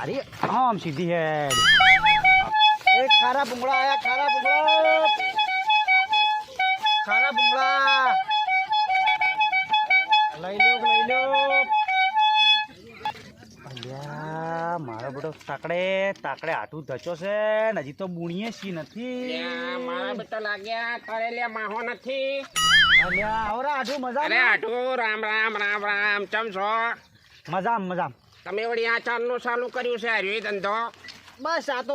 લારી આમ સીધી હેડ એ ખારા ભૂંગળા આયા ખારા ભૂંગળા. ખારા ભૂંગળા. લઈ લો લઈ લો અલ્યા મારો બેટો તાકડે તાકડે આટું ધચો છે ને હજી તો બુણીએ સી નથી. મારા બેટા લાગ્યા તારે લે માહો નથી. અલ્યા આવરા આટું મજા અરે આટું રામ રામ રામ રામ ચમ છો? મજામ મજામ. તમે વળી આ ચાલનું ચાલુ કર્યું છે હાર્યો ધંધો. બસ આ તો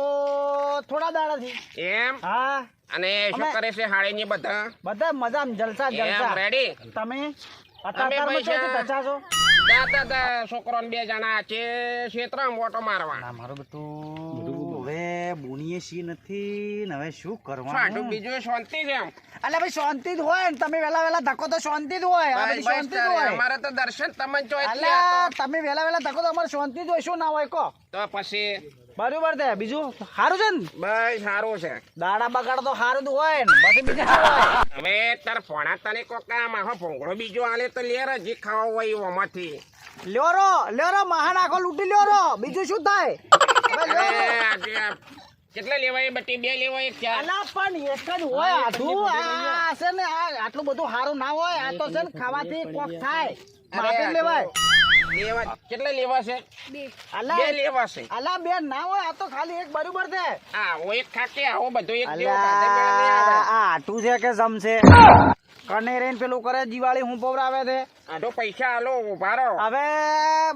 થોડા દાડાથી. એમ? હા. અને શું કરે છે હાળીની બધા? બધા મજા જલસા જલસા. રેડી તમે? તમે પૈસા- છો દાદા છોકરો બે જણા છે ક્ષેત્ર મોટો મારવા. મારું બેટું બુણીએ સી નથી ને હવે શું કરવાનું? બીજું શાંતિ છે એમ. અલ્યા ભાઈ શાંતિ જ હોય ને તમે વેલા વેલા ધક્કો તો શાંતિ જ હોય શાંતિ જ હોય. અમારે તો દર્શન તમે જો અલ્યા તમે વેલા વેલા ધક્કો તો અમારે શાંતિ જ હોય શું ના હોય કો. તો પછી? બરોબર છે બીજું સારું છે ને? ભાઈ સારું છે. દાડા બગાડ તો સારું જ હોય ને પછી બીજું હોય? હવે તાર ફોણા તને કોકા માહો ભોંગળો બીજો આલે તો લેર જ ખાવા હોય ઓમાંથી લ્યો રો લ્યો રો મહાન આખો લૂટી લ્યો રો. બીજું શું થાય? આ કેટલા લેવાય? બટી બે લેવાય એક ચાર? અલા પણ એક જ હોય આટલું આ છે ને આ આટલું બધું સારું ના હોય આ તો છે ને ખાવાથી કોક થાય. માપી લેવાય. લેવા કેટલા લેવા છે? અલા બે લેવા છે. અલા બે ના હોય આ તો ખાલી એક બરોબર છે. આવો એક ખાકે આવો બધું એક જેવો. આ આટું છે કે જમશે? કને રહીને પેલું કરે દિવાળી હું પવરાવે છે? આ તો પૈસા આલો ઉભારો હવે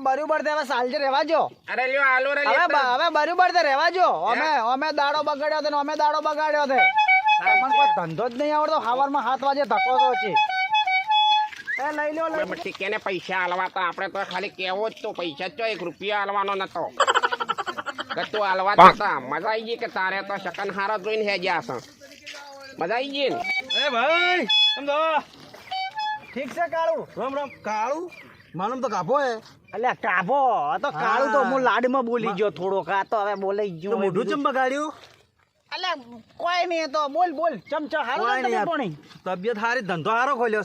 બરોબર છે હવે સાલજે રહેવા જો અરે લ્યો આલો રે હવે હવે બરોબર છે રહેવા જો અમે અમે દાડો બગાડ્યો છે ને અમે દાડો બગાડ્યો છે. તમને કોઈ ધંધો જ નહીં આવડતો. સવારમાં હાથ વાજે ધક્કો તો છે એ લઈ લો લઈ મટી. કેને પૈસા આલવા? તો આપણે તો ખાલી કેવો જ તો પૈસા જ તો એક રૂપિયા આલવાનો નતો. કે તું આલવા જતા મજા આવી ગઈ કે તારે તો શકન હારા જોઈને હે ગયા છે મજા આવી ગઈ ને? એ ભાઈ! સમજો ઠીક છે કાળું? રામ રામ. કાળું? માલુમ તો કાપો હે. અલ્યા કાપો. તો કાળું તો હું. લાડમાં બોલી ગયો થોડોક. આ તો હવે બોલાઈ ગયો મોઢું ચમ બગાડ્યું? અલ્યા કોઈ નહીં તો બોલ બોલ. ચમચા હારું તમે. પોણી. તબિયત હારી ધંધો હારો ખોલ્યો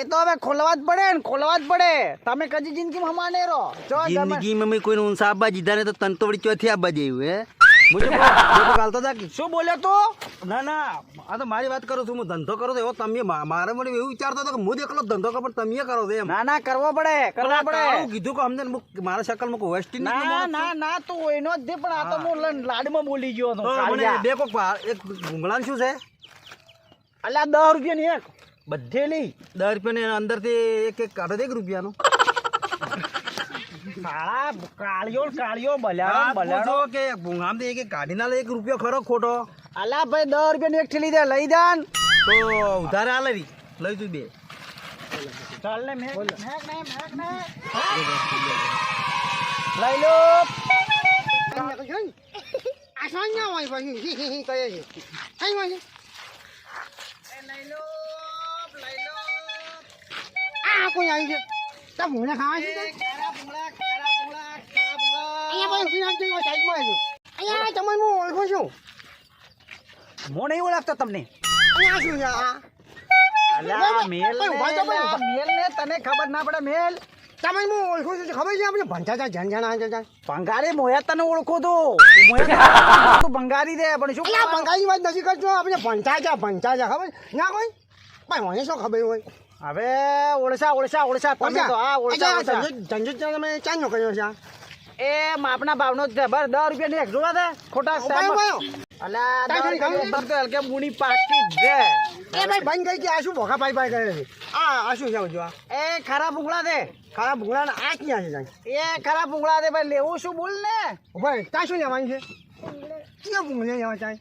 એ તો હવે ખોલવા જ પડે ને ખોલવા જ પડે. તમે કદી જિંદગીમાં માને રહો. જિંદગીમાં મેં કોઈને ઊંસા આબા જીધા ને તો તન તો વળી ચોથી આબા જેવું હે? ગાલતો હતા શું બોલ્યો તો? ના ના. આ તો મારી વાત કરું છું. હું ધંધો કરો તો એવો તમે મારે મને એવું વિચારતો હતો કે હું એકલો ધંધો કરું પણ તમે કરો છો એમ. ના ના કરવો પડે કરવો પડે. હું કીધું કે અમને મારા શકલમાં વેસ્ટ ના ના ના તું એનો જ દે પણ આ તો હું. લાડમાં બોલી ગયો હતો. બે કોક એક ભૂંગળાનું શું છે? અલ્યા દસ રૂપિયાની એક. બધે લઈ. દસ રૂપિયા અંદરથી એક એક કાઢો દે એક રૂપિયાનો. કાળા કાળિયો ને કાળિયો બલ્યાળો ને કે ભૂંગામ એક એક કાઢી ના લે એક રૂપિયો ખરો ખોટો. અલા ભાઈ દસ રૂપિયાની એક થેલી દે લઈ દાન તો ઉધારે આ લઈ લઈ તું બે. ચાલ ને મેક મેક ને મેક ને લઈ લો એ લઈ લો. લઈ લો આ કોઈ આવી છે તા ભૂંગળા ખાવા છે અહીંયા પણ ઊભી રાખજો એમાં સાઈડમાં આવજો અહીંયા તમને હું ઓળખું છું? હું નહીં ઓળખતો તમને? અહીંયા શું છે આ? અલ્યા મેલ ભાઈ, ઊભા તો ને ભાઈ, અલ્યા મેલ ને તને ખબર ના પડે મેલ. તમને હું ઓળખું છું ખબર છે આપણે ભણતા હતા જણ જણ ભંગારી મોયા તને ઓળખું તું. તું ભંગારી દે પણ શું અહીંયા બંગાળી વાત નથી કરતો આપણે ભણતા હતા ખબર ના કોઈ? ભાઈ મને શું ખબર હોય? હવે ઓળસા ઓળસા ઓળસા. તમે તો હા ઓળસા ઓળસા. તમે ચાંદનો કર્યો છે આ? એ માપના ભાવનો જબર દસ રૂપિયા ની એક જોવા દે. ખોટા. અલા હલકે બુણી પાકી છે. એ ભાઈ બંધ ગઈ કે આ શું ભોખા પાઈ પાઈ કરે છે? આ આ શું છે જો એ ખરા ભૂંગળા દે. ખરા ભૂંગળા આ ક્યાં છે જાય એ ખરા ભૂંગળા દે ભાઈ લેવું શું બોલ ને? ભાઈ ત્યાં શું લેવાનું છે? ક્યાં ભૂંગળા લેવા ચાય?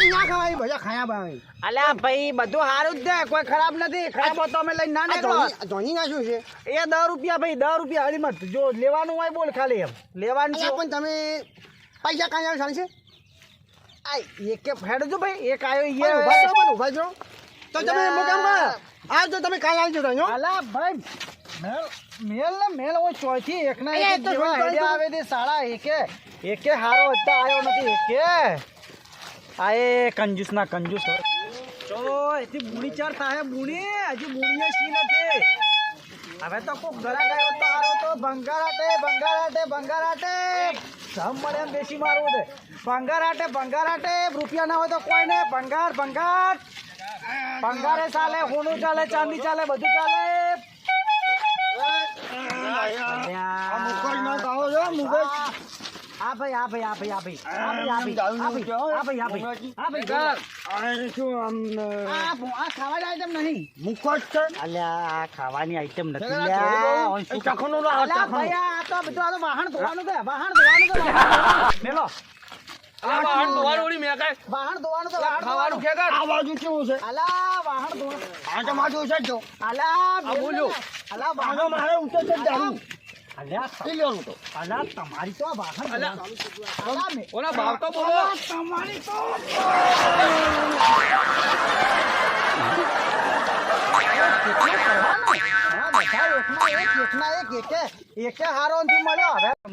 એ ના ખવાય બધા ખાયા ભાઈ અલ્યા ભાઈ બધું સારું જ છે કોઈ ખરાબ નથી ખરાબ તો અમે લઈને ના નીકળો. ધોની ના શું છે? એ દસ રૂપિયા ભાઈ દસ રૂપિયા હળીમાં જો લેવાનું હોય બોલ ખાલી એમ. લેવાનું છે પણ તમે પૈસા કાંઈ આવે ચાલશે આ એક ફેડ જો ભાઈ એક આવ્યો એ ઊભા છો ઊભા છો. તો તમે એમ આ તો તમે કાંઈ જો અલા ભાઈ મેલ મેલ ને મેલ ચોથી એક જેવા આઈડિયા આવે તે સાડા એકે એકે હારો અત્યારે આવ્યો નથી એકે. આ એ કંજૂસ ના કંજૂસ તો એથી બુણી ચાર થાય બુણી હજી બુણીએ શી નથી હવે તો કોક ગળા ગયો તો હારો તો ભંગારાટે ભંગારાટે ભંગારાટે સમ મળે એમ બેસી મારવું છે ભંગારાટે ભંગારાટે રૂપિયા ના હોય તો કોઈ ને ભંગાર ભંગાર ભંગારે ચાલે હોનું ચાલે ચાંદી ચાલે બધું ચાલે મુખજ નો કહો છો મુખજ આ ભાઈ આ ભાઈ આ ભાઈ આ ભાઈ. આ ભાઈ આ ભાઈ. આ ભાઈ આ ભાઈ આ ભાઈ. આ ભાઈ આ શું આમ આ આ ખાવાની આઈટમ નહીં. મુખજ છે? અલ્યા આ ખાવાની આઈટમ નથી. લ્યા. ચાખવાનું લાવો, અલ્યા ભાઈ આ તો બધું આ તો વાહણ ધોવાનું કે વાહણ ધોવાનું. વાહણ. મેલો વાહણ ધોવાનું છે વાહણ ધોવાનું આ બાજુ કેવું છે? અલા વાહણ ધોવાનું. આ તો મારું છે જો અલા બોલ્યો. અલા વાહણ મારે ઉતર છે દારૂ. અલ્યા લેવાનું તો. અલ્યા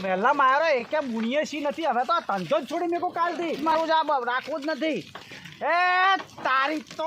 મેલા મારો એકે બુણીએ સી નથી? હવે તો તંજો છોડી મેં કાલથી. મારું જ રાખવું જ નથી. એ તારી તો